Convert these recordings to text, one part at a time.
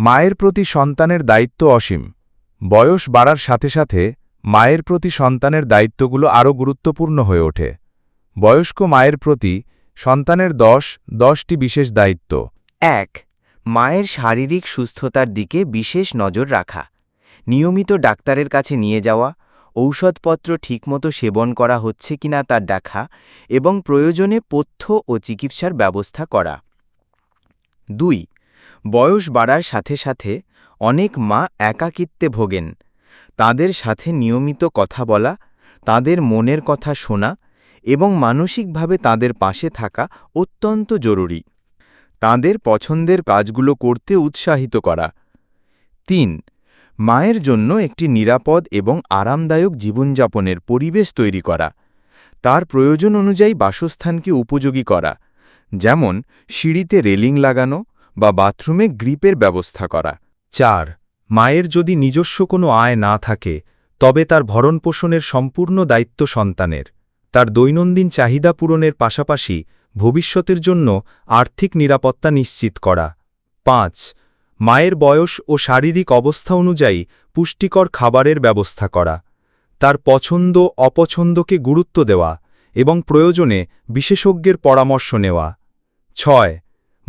মায়ের প্রতি সন্তানের দায়িত্ব অসীম। বয়স বাড়ার সাথে সাথে মায়ের প্রতি সন্তানের দায়িত্বগুলো আরও গুরুত্বপূর্ণ হয়ে ওঠে। বয়স্ক মায়ের প্রতি সন্তানের দশ, দশটি বিশেষ দায়িত্ব। এক, মায়ের শারীরিক সুস্থতার দিকে বিশেষ নজর রাখা। নিয়মিত ডাক্তারের কাছে নিয়ে যাওয়া, ঔষধপত্র ঠিকমতো সেবন করা হচ্ছে কিনা তার দেখা এবং প্রয়োজনে পথ্য ও চিকিৎসার ব্যবস্থা করা। দুই বয়স বাড়ার সাথে সাথে অনেক মা একাকিত্বে ভোগেন। তাদের সাথে নিয়মিত কথা বলা, তাদের মনের কথা শোনা এবং মানসিকভাবে তাদের পাশে থাকা অত্যন্ত জরুরি। তাদের পছন্দের কাজগুলো করতে উৎসাহিত করা। তিন, মায়ের জন্য একটি নিরাপদ এবং আরামদায়ক জীবনযাপনের পরিবেশ তৈরি করা। তার প্রয়োজন অনুযায়ী বাসস্থানকে উপযোগী করা, যেমন সিঁড়িতে রেলিং লাগানো বা বাথরুমে গ্রিপের ব্যবস্থা করা। চার, মায়ের যদি নিজস্ব কোনো আয় না থাকে, তবে তার ভরণপোষণের সম্পূর্ণ দায়িত্ব সন্তানের। তার দৈনন্দিন চাহিদা পূরণের পাশাপাশি ভবিষ্যতের জন্য আর্থিক নিরাপত্তা নিশ্চিত করা। পাঁচ, মায়ের বয়স ও শারীরিক অবস্থা অনুযায়ী পুষ্টিকর খাবারের ব্যবস্থা করা। তার পছন্দ, অপছন্দকে গুরুত্ব দেওয়া এবং প্রয়োজনে বিশেষজ্ঞের পরামর্শ নেওয়া। ছয়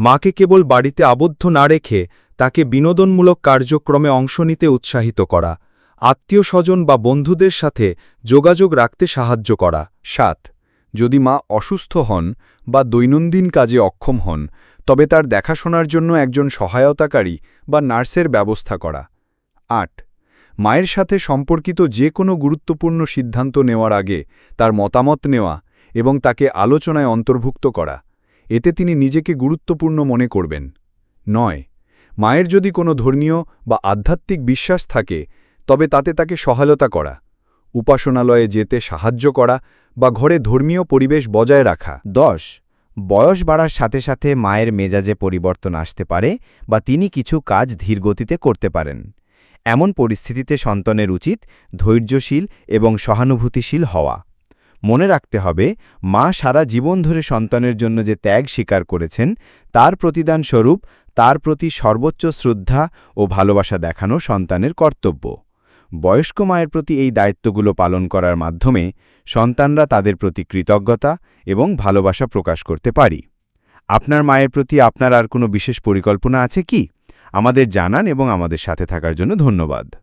মাকে কেবল বাড়িতে আবদ্ধ না রেখে তাকে বিনোদনমূলক কার্যক্রমে অংশ নিতে উৎসাহিত করা আত্মীয় স্বজন বা বন্ধুদের সাথে যোগাযোগ রাখতে সাহায্য করা। সাত, যদি মা অসুস্থ হন বা দৈনন্দিন কাজে অক্ষম হন, তবে তার দেখাশোনার জন্য একজন সহায়তাকারী বা নার্সের ব্যবস্থা করা। আট, মায়ের সাথে সম্পর্কিত যে কোনো গুরুত্বপূর্ণ সিদ্ধান্ত নেওয়ার আগে তার মতামত নেওয়া এবং তাকে আলোচনায় অন্তর্ভুক্ত করা। এতে তিনি নিজেকে গুরুত্বপূর্ণ মনে করবেন। নয়, মায়ের যদি কোনো ধর্মীয় বা আধ্যাত্মিক বিশ্বাস থাকে, তবে তাতে তাকে সহায়তা করা, উপাসনালয়ে যেতে সাহায্য করা বা ঘরে ধর্মীয় পরিবেশ বজায় রাখা। দশ, বয়স বাড়ার সাথে সাথে মায়ের মেজাজে পরিবর্তন আসতে পারে বা তিনি কিছু কাজ ধীরগতিতে করতে পারেন। এমন পরিস্থিতিতে সন্তানের উচিত ধৈর্যশীল এবং সহানুভূতিশীল হওয়া। মনে রাখতে হবে, মা সারা জীবন ধরে সন্তানের জন্য যে ত্যাগ স্বীকার করেছেন, তার প্রতিদান স্বরূপ, তার প্রতি সর্বোচ্চ শ্রদ্ধা ও ভালোবাসা দেখানো সন্তানের কর্তব্য। বয়স্ক মায়ের প্রতি এই দায়িত্বগুলো পালন করার মাধ্যমে সন্তানরা তাদের প্রতি কৃতজ্ঞতা এবং ভালোবাসা প্রকাশ করতে পারি। আপনার মায়ের প্রতি আপনার আর কোনো বিশেষ পরিকল্পনা আছে কি? আমাদের জানান এবং আমাদের সাথে থাকার জন্য ধন্যবাদ।